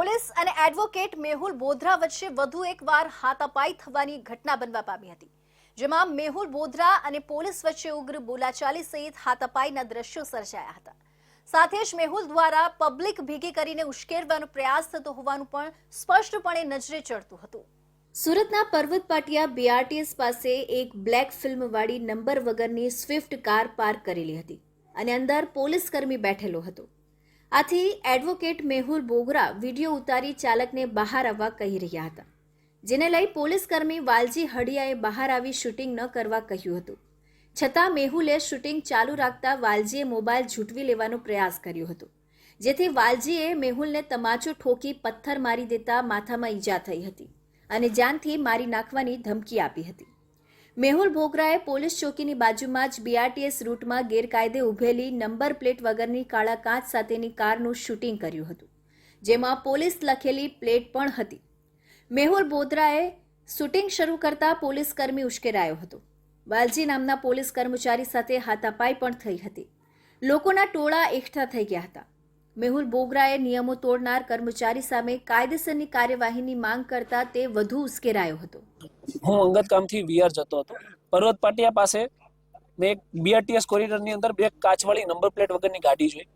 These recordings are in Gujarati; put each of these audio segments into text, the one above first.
પોલીસ અને એડવોકેટ મેહુલ બોધરા વચ્ચે વધુ એકવાર હાથાપાઈ થવાની ઘટના બનવા પામી હતી, જેમાં મેહુલ બોધરા અને પોલીસ વચ્ચે ઉગ્ર બોલાચાલી સહિત હાથાપાઈના દ્રશ્યો સર્જાયા હતા. સાથે જ મેહુલ દ્વારા પબ્લિક ભેગી કરીને ઉશ્કેરવાનો પ્રયાસ થતો હોવાનું પણ સ્પષ્ટપણે નજરે ચડતું હતું. સુરતના પર્વત પાટિયા બીઆરટીએસ પાસે એક બ્લેક ફિલ્મવાળી નંબર વગરની સ્વિફ્ટ કાર પાર્ક કરેલી હતી અને અંદર પોલીસ કર્મી બેઠેલો હતો. આથી એડવોકેટ મેહુલ બોગરા વીડિયો ઉતારી ચાલકને બહાર આવવા કહી રહ્યા હતા, જેને લઈ પોલીસ કર્મી વાલજી હડિયાએ બહાર આવી શૂટિંગ ન કરવા કહ્યું હતું. છતાં મેહુલે શૂટિંગ ચાલુ રાખતા વાલજીએ મોબાઈલ ઝૂંટવી લેવાનો પ્રયાસ કર્યો હતો, જેથી વાલજીએ મેહુલને તમાચો ઠોકી પથ્થર મારી દેતા માથામાં ઈજા થઈ હતી અને જાનથી મારી નાખવાની ધમકી આપી હતી. મેહુલ ભોગરાએ પોલીસ ચોકીની બાજુમાં જ બીઆરટીએસ રૂટમાં ગેરકાયદે ઊભેલી નંબર પ્લેટ વગરની કાળા કાચ સાથેની કારનું શૂટિંગ કર્યું હતું, જેમાં પોલીસ લખેલી પ્લેટ પણ હતી. મેહુલ બોદરાએ શૂટિંગ શરૂ કરતા પોલીસ કર્મી ઉશ્કેરાયો હતો. વાલજી નામના પોલીસ કર્મચારી સાથે હાથાપાઈ પણ થઈ હતી. લોકોના ટોળા એકઠા થઈ ગયા હતા. મેહુલ બોગરાએ નિયમો તોડનાર કર્મચારી સામે કાયદેસરની કાર્યવાહીની માંગ કરતા તે વધુ ઉશ્કેરાયો હતો. હું અંગત કામથી વીઆર જતો હતો. પર્વત પાટિયા પાસે મેં એક બીઆરટીએસ કોરિડોરની અંદર બે કાચવાળી નંબર પ્લેટ વગરની ગાડી જોઈ.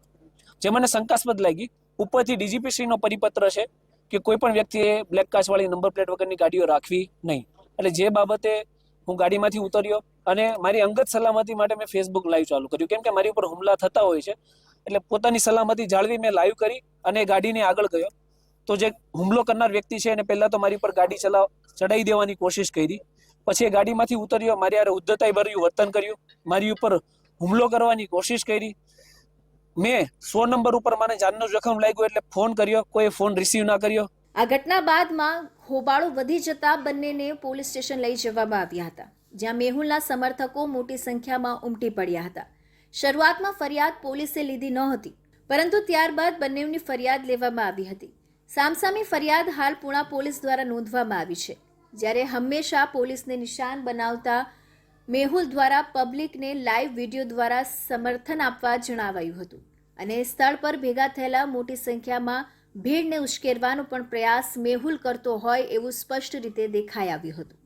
જે મને શંકાસ્પદ લાગી. ઉપરથી ડીજીપીસીનો પરિપત્ર છે કે કોઈ પણ વ્યક્તિએ બ્લેક કાચવાળી નંબર પ્લેટ વગરની ગાડીઓ રાખવી નહીં. એટલે જે બાબતે હું ગાડીમાંથી ઉતર્યો અને મારી અંગત સલામતી માટે મેં ફેસબુક લાઈવ ચાલુ કર્યું. કેમ કે મારી ઉપર હુમલા થતા હોય છે. એટલે પોતાની સલામતી જાળવી મેં લાઈવ કરી અને ગાડીને આગળ ગયો. તો જે હુમલો કરનાર વ્યક્તિ છે એને પહેલા તો મારી પર ગાડી ચલાવ ચડાવી દેવાની કોશિશ કરી. પછી એ ગાડીમાંથી ઉતર્યો, મારી યારે ઉદ્ધતાઈ ભર્યું, વર્તન કર્યું. મારી ઉપર હુમલો કરવાની કોશિશ કરી. મેં સો નંબર ઉપર મને જાનનો જોખમ લાગ્યો એટલે ફોન કર્યો, કોઈ ફોન રિસીવ ના કર્યો. આ ઘટના બાદમાં હોબાળો વધી જતા બંનેને પોલીસ સ્ટેશન લઈ જવામાં આવ્યા હતા, જ્યાં મેહુલના સમર્થકો મોટી સંખ્યામાં ઉમટી પડ્યા હતા. શરૂઆતમાં ફરિયાદ પોલીસે લીધી નહોતી, પરંતુ ત્યારબાદ બંનેની ફરિયાદ લેવામાં આવી હતી. સામસામી ફરિયાદ હાલ પુણા પોલીસ દ્વારા નોંધવામાં આવી છે. જ્યારે હંમેશા પોલીસને નિશાન બનાવતા મેહુલ દ્વારા પબ્લિકને લાઈવ વીડિયો દ્વારા સમર્થન આપવા જણાવાયું હતું અને સ્થળ પર ભેગા થયેલા મોટી સંખ્યામાં ભીડને ઉશ્કેરવાનો પણ પ્રયાસ મેહુલ કરતો હોય એવું સ્પષ્ટ રીતે દેખાઈ આવ્યું હતું.